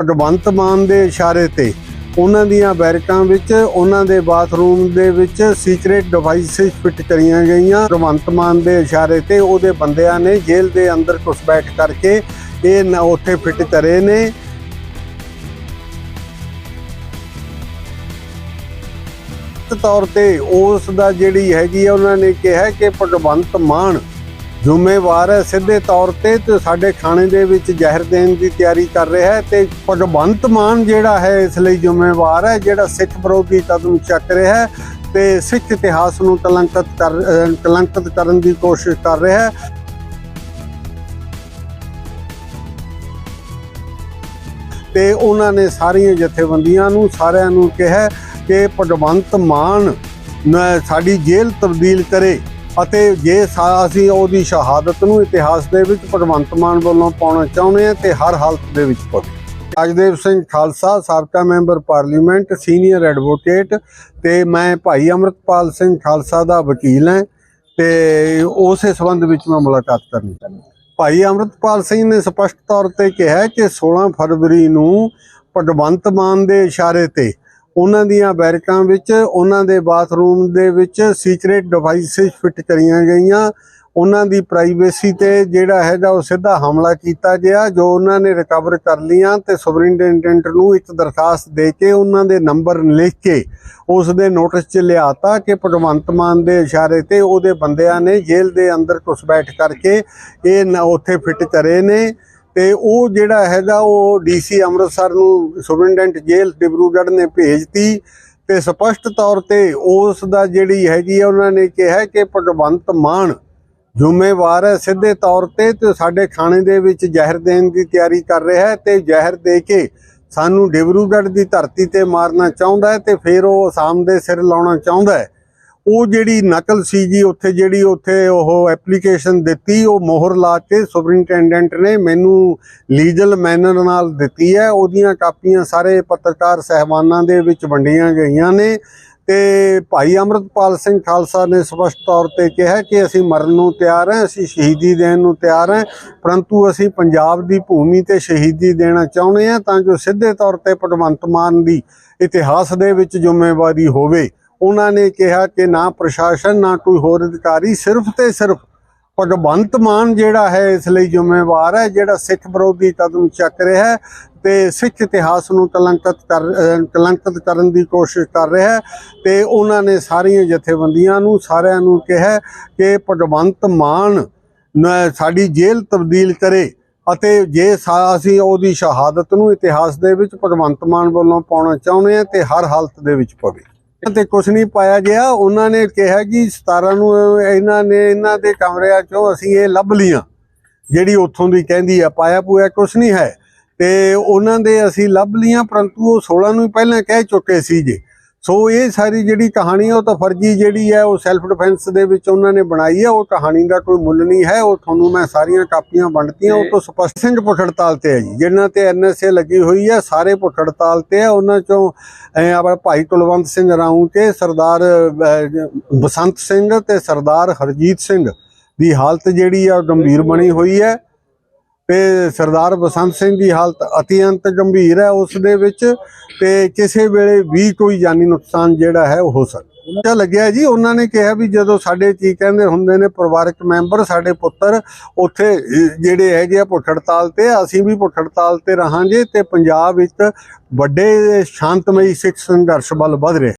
ਭਗਵੰਤ ਮਾਨ ਦੇ ਇਸ਼ਾਰੇ ਤੇ ਉਹਨਾਂ ਦੀਆਂ ਬੈਰਕਾਂ ਵਿੱਚ, ਉਹਨਾਂ ਦੇ ਬਾਥਰੂਮ ਦੇ ਵਿੱਚ ਸੀਕ੍ਰੀਟ ਡਿਵਾਈਸਿਸ ਫਿੱਟ ਕਰੀਆਂ ਗਈਆਂ। ਭਗਵੰਤ ਮਾਨ ਦੇ ਇਸ਼ਾਰੇ ਤੇ ਉਹਦੇ ਬੰਦਿਆਂ ਨੇ ਜੇਲ੍ਹ ਦੇ ਅੰਦਰ ਘੁਸਪੈਠ ਕਰਕੇ ਇਹ ਉੱਥੇ ਫਿੱਟ ਕਰੇ ਨੇ। ਤੌਰ ਤੇ ਉਸ ਦਾ ਜਿਹੜੀ ਹੈਗੀ ਆ, ਉਹਨਾਂ ਨੇ ਕਿਹਾ ਕਿ ਭਗਵੰਤ ਮਾਨ ਜ਼ਿੰਮੇਵਾਰ ਹੈ ਸਿੱਧੇ ਤੌਰ ਤੇ ਤੇ ਸਾਡੇ ਖਾਣੇ ਦੇ ਵਿੱਚ ਜ਼ਹਿਰ ਦੇਣ ਦੀ ਤਿਆਰੀ ਕਰ ਰਿਹਾ ਹੈ ਤੇ ਭਗਵੰਤ ਮਾਨ ਜਿਹੜਾ ਹੈ ਇਸ ਲਈ ਜ਼ਿੰਮੇਵਾਰ ਹੈ, ਜਿਹੜਾ ਸਿੱਖ ਵਿਰੋਧੀ ਕਦਮ ਚੱਕ ਰਿਹਾ ਹੈ ਤੇ ਸਿੱਖ ਇਤਿਹਾਸ ਨੂੰ ਕਲੰਕਿਤ ਕਰ ਕਲੰਕਿਤ ਕਰਨ ਦੀ ਕੋਸ਼ਿਸ਼ ਕਰ ਰਿਹਾ ਹੈ। ਤੇ ਉਹਨਾਂ ਨੇ ਸਾਰੀਆਂ ਜਥੇਬੰਦੀਆਂ ਨੂੰ, ਸਾਰਿਆਂ ਨੂੰ ਕਿਹਾ ਕਿ ਭਗਵੰਤ ਮਾਨ ਸਾਡੀ ਜੇਲ੍ਹ ਤਬਦੀਲ ਕਰੇ। ਅਤੇ ਜੇ ਸਾ- ਅਸੀਂ ਉਹਦੀ ਸ਼ਹਾਦਤ ਨੂੰ ਇਤਿਹਾਸ ਦੇ ਵਿੱਚ ਭਗਵੰਤ ਮਾਨ ਵੱਲੋਂ ਪਾਉਣਾ ਚਾਹੁੰਦੇ ਹਾਂ ਤੇ ਹਰ ਹਾਲਤ ਦੇ ਵਿੱਚ ਪਵੇ ਰਾਜਦੇਵ ਸਿੰਘ ਖਾਲਸਾ, ਸਾਬਕਾ ਮੈਂਬਰ ਪਾਰਲੀਮੈਂਟ, ਸੀਨੀਅਰ ਐਡਵੋਕੇਟ ਤੇ ਮੈਂ ਭਾਈ ਅਮਰਤਪਾਲ ਸਿੰਘ ਖਾਲਸਾ ਦਾ ਵਕੀਲ ਹਾਂ ਤੇ ਉਸੇ ਸੰਬੰਧ ਵਿੱਚ ਮੈਂ ਮੁਲਾਕਾਤ ਕਰਨੀ ਚਾਹੁੰਦਾ। ਭਾਈ ਅਮਰਤਪਾਲ ਸਿੰਘ ਨੇ ਸਪਸ਼ਟ ਤੌਰ ਤੇ ਕਿਹਾ ਕਿ 16 ਫਰਵਰੀ ਨੂੰ ਭਗਵੰਤ ਮਾਨ ਦੇ ਇਸ਼ਾਰੇ ਤੇ ਉਹਨਾਂ ਦੀਆਂ ਬੈਰਕਾਂ ਵਿੱਚ, ਉਹਨਾਂ ਦੇ ਬਾਥਰੂਮ ਦੇ ਵਿੱਚ ਸੀਕ੍ਰੀਟ ਡਿਵਾਈਸਿਸ ਫਿੱਟ ਕਰੀਆਂ ਗਈਆਂ। ਉਹਨਾਂ ਦੀ ਪ੍ਰਾਈਵੇਸੀ ਤੇ ਜਿਹੜਾ ਹੈਗਾ ਉਹ ਸਿੱਧਾ ਹਮਲਾ ਕੀਤਾ ਗਿਆ, ਜੋ ਉਹਨਾਂ ਨੇ ਰਿਕਵਰ ਕਰ ਲੀਆਂ ਤੇ ਸੁਪਰਿੰਟੈਂਡੈਂਟ ਨੂੰ ਇੱਕ ਦਰਖਾਸਤ ਦੇ ਕੇ ਉਹਨਾਂ ਦੇ ਨੰਬਰ ਲਿਖ ਕੇ ਉਸ ਦੇ ਨੋਟਿਸ 'ਚ ਲਿਆਤਾ ਕਿ ਭਗਵੰਤ ਮਾਨ ਦੇ ਇਸ਼ਾਰੇ ਤੇ ਉਹਦੇ ਬੰਦਿਆਂ ਨੇ ਜੇਲ੍ਹ ਦੇ ਅੰਦਰ ਘੁਸਪੈਠ ਕਰਕੇ ਇਹ ਨ- ਉੱਥੇ ਫਿੱਟ ਕਰੇ ਨੇ। ਤੇ ਉਹ ਜਿਹੜਾ ਹੈਗਾ ਉਹ ਡੀਸੀ ਅੰਮ੍ਰਿਤਸਰ ਨੂੰ ਸੁਪਰਿੰਟੈਂਡੈਂਟ ਜੇਲ੍ਹ ਡਿਬਰੂਗੜ੍ਹ ਨੇ ਭੇਜਤੀ ਤੇ ਸਪਸ਼ਟ ਤੌਰ ਤੇ ਉਸ ਦਾ ਜਿਹੜੀ ਹੈਗੀ ਆ, ਉਹਨਾਂ ਨੇ ਕਿਹਾ ਕਿ ਭਗਵੰਤ ਮਾਨ ਜ਼ਿੰਮੇਵਾਰ ਹੈ ਸਿੱਧੇ ਤੌਰ ਤੇ ਤੇ ਸਾਡੇ ਖਾਣੇ ਦੇ ਵਿੱਚ ਜ਼ਹਿਰ ਦੇਣ ਦੀ ਤਿਆਰੀ ਕਰ ਰਿਹਾ ਹੈ ਤੇ ਜ਼ਹਿਰ ਦੇ ਕੇ ਸਾਨੂੰ ਡਿਬਰੂਗੜ੍ਹ ਦੀ ਧਰਤੀ ਤੇ ਮਾਰਨਾ ਚਾਹੁੰਦਾ ਹੈ ਤੇ ਫਿਰ ਉਹ ਅਸਾਮ ਦੇ ਸਿਰ ਲਾਉਣਾ ਚਾਹੁੰਦਾ ਹੈ। ਉਹ ਜਿਹੜੀ ਨਕਲ ਸੀ ਜੀ ਉੱਥੇ ਜਿਹੜੀ ਉੱਥੇ ਉਹ ਐਪਲੀਕੇਸ਼ਨ ਦਿੱਤੀ, ਉਹ ਮੋਹਰ ਲਾ ਕੇ ਸੁਪਰਿੰਟੈਂਡੈਂਟ ਨੇ ਮੈਨੂੰ ਲੀਗਲ ਮੈਨਰ ਨਾਲ ਦਿੱਤੀ ਹੈ। ਉਹਦੀਆਂ ਕਾਪੀਆਂ ਸਾਰੇ ਪੱਤਰਕਾਰ ਸਹਿਬਾਨਾਂ ਦੇ ਵਿੱਚ ਵੰਡੀਆਂ ਗਈਆਂ ਨੇ ਤੇ ਭਾਈ ਅਮਰਤਪਾਲ ਸਿੰਘ ਖਾਲਸਾ ਨੇ ਸਪਸ਼ਟ ਤੌਰ ਤੇ ਕਿਹਾ ਕਿ ਅਸੀਂ ਮਰਨ ਨੂੰ ਤਿਆਰ ਹਾਂ, ਅਸੀਂ ਸ਼ਹੀਦੀ ਦੇਣ ਨੂੰ ਤਿਆਰ ਹਾਂ, ਪਰੰਤੂ ਅਸੀਂ ਪੰਜਾਬ ਦੀ ਭੂਮੀ ਤੇ ਸ਼ਹੀਦੀ ਦੇਣਾ ਚਾਹੁੰਦੇ ਹਾਂ ਤਾਂ ਜੋ ਸਿੱਧੇ ਤੌਰ ਤੇ ਭਗਵੰਤ ਮਾਨ ਦੀ ਇਤਿਹਾਸ ਦੇ ਵਿੱਚ ਜ਼ਿੰਮੇਵਾਰੀ ਹੋਵੇ। ਉਹਨਾਂ ਨੇ ਕਿਹਾ ਕਿ ਨਾ ਪ੍ਰਸ਼ਾਸਨ, ਨਾ ਕੋਈ ਹੋਰ ਅਧਿਕਾਰੀ, ਸਿਰਫ ਤੇ ਸਿਰਫ ਭਗਵੰਤ ਮਾਨ ਜਿਹੜਾ ਹੈ, ਇਸ ਲਈ ਜ਼ਿੰਮੇਵਾਰ ਹੈ, ਜਿਹੜਾ ਸਿੱਖ ਵਿਰੋਧੀ ਕਦਮ ਚੱਕ ਰਿਹਾ ਹੈ ਤੇ ਸਿੱਖ ਇਤਿਹਾਸ ਨੂੰ ਕਲੰਕਿਤ ਕਰ, ਅਹ ਕਲੰਕਿਤ ਕਰਨ ਦੀ ਕੋਸ਼ਿਸ਼ ਕਰ ਰਿਹਾ ਹੈ। ਤੇ ਉਹਨਾਂ ਨੇ ਸਾਰੀਆਂ ਜਥੇਬੰਦੀਆਂ ਨੂੰ, ਸਾਰਿਆਂ ਨੂੰ ਕਿਹਾ ਕਿ ਭਗਵੰਤ ਮਾਨ ਸਾਡੀ ਜੇਲ੍ਹ ਤਬਦੀਲ ਕਰੇ ਅਤੇ ਜੇ ਸਾ- ਅਸੀਂ ਉਹਦੀ ਸ਼ਹਾਦਤ ਨੂੰ ਇਤਿਹਾਸ ਦੇ ਵਿੱਚ ਭਗਵੰਤ ਮਾਨ ਵੱਲੋਂ ਪਾਉਣਾ ਚਾਹੁੰਦੇ ਹਾਂ ਤੇ ਹਰ ਹਾਲਤ ਦੇ ਵਿੱਚ ਪਵੇ। ਤੇ ਕੁਝ ਨਹੀਂ ਪਾਇਆ ਗਿਆ। ਉਹਨਾਂ ਨੇ ਕਿਹਾ ਕਿ 17 ਨੂੰ ਇਹਨਾਂ ਨੇ ਇਹਨਾਂ ਦੇ ਕਮਰਿਆਂ ਚੋਂ ਅਸੀਂ ਇਹ ਲੱਭ ਲੀਆਂ ਜਿਹੜੀ ਉੱਥੋਂ ਦੀ ਕਹਿੰਦੀ ਆ, ਪਾਇਆ ਪੂਆ ਕੁਝ ਨਹੀਂ ਹੈ। ਤੇ ਉਹਨਾਂ ਦੇ ਅਸੀਂ ਲੱਭ ਲੀਆਂ ਪਰੰਤੂ ਉਹ 16 ਨੂੰ ਪਹਿਲਾਂ ਕਹਿ ਚੁੱਕੇ ਸੀ ਜੇ। ਸੋ ਇਹ ਸਾਰੀ ਜਿਹੜੀ ਕਹਾਣੀ ਉਹ ਤਾਂ ਫਰਜ਼ੀ ਜਿਹੜੀ ਹੈ ਉਹ ਸੈਲਫ ਡਿਫੈਂਸ ਦੇ ਵਿੱਚ ਉਹਨਾਂ ਨੇ ਬਣਾਈ ਹੈ ਉਹ ਕਹਾਣੀ ਦਾ ਕੋਈ ਮੁੱਲ ਨਹੀਂ ਹੈ ਉਹ ਤੁਹਾਨੂੰ ਮੈਂ ਸਾਰੀਆਂ ਕਾਪੀਆਂ ਵੰਡਤੀਆਂ ਉਹ ਤੋਂ ਸਪਸ਼ਟ ਸਿੰਘ ਪੁੱਠ ਹੜਤਾਲ ਤੇ ਹੈ ਜੀ ਜਿਨ੍ਹਾਂ ਤੇ ਐਨਐਸਏ ਲੱਗੀ ਹੋਈ ਹੈ ਸਾਰੇ ਪੁੱਠ ਹੜਤਾਲ ਤੇ ਹੈ ਉਹਨਾਂ ਚੋਂ ਆਪਣਾ ਭਾਈ ਕੁਲਵੰਤ ਸਿੰਘ ਰਾਊ ਕੇ ਸਰਦਾਰ ਬਸੰਤ ਸਿੰਘ ਤੇ ਸਰਦਾਰ ਹਰਜੀਤ ਸਿੰਘ ਦੀ ਹਾਲਤ ਜਿਹੜੀ ਆ ਗੰਭੀਰ ਬਣੀ ਹੋਈ ਹੈ। ਤੇ ਸਰਦਾਰ ਬਸੰਤ ਸਿੰਘ ਦੀ ਹਾਲਤ ਅਤਿਅੰਤ ਗੰਭੀਰ ਹੈ ਉਸ ਦੇ ਵਿੱਚ ਤੇ ਕਿਸੇ ਵੇਲੇ ਵੀ ਕੋਈ ਜਾਨੀ ਨੁਕਸਾਨ ਜਿਹੜਾ ਹੈ ਉਹ ਹੋ ਸਕਦਾ। ਤਾਂ ਲੱਗਿਆ ਜੀ, ਉਹਨਾਂ ਨੇ ਕਿਹਾ ਵੀ ਜਦੋਂ ਸਾਡੇ ਕੀ ਕਹਿੰਦੇ ਹੁੰਦੇ ਨੇ, ਪਰਿਵਾਰਕ ਮੈਂਬਰ ਸਾਡੇ ਪੁੱਤਰ ਉੱਥੇ ਜਿਹੜੇ ਹੈਗੇ ਆ ਭੁੱਖ ਤੇ, ਅਸੀਂ ਵੀ ਭੁੱਖ ਤੇ ਰਹਾਂਗੇ ਤੇ ਪੰਜਾਬ ਵਿੱਚ ਵੱਡੇ ਸ਼ਾਂਤਮਈ ਸਿੱਖ ਸੰਘਰਸ਼ ਵੱਲ ਵਧ ਰਿਹਾ।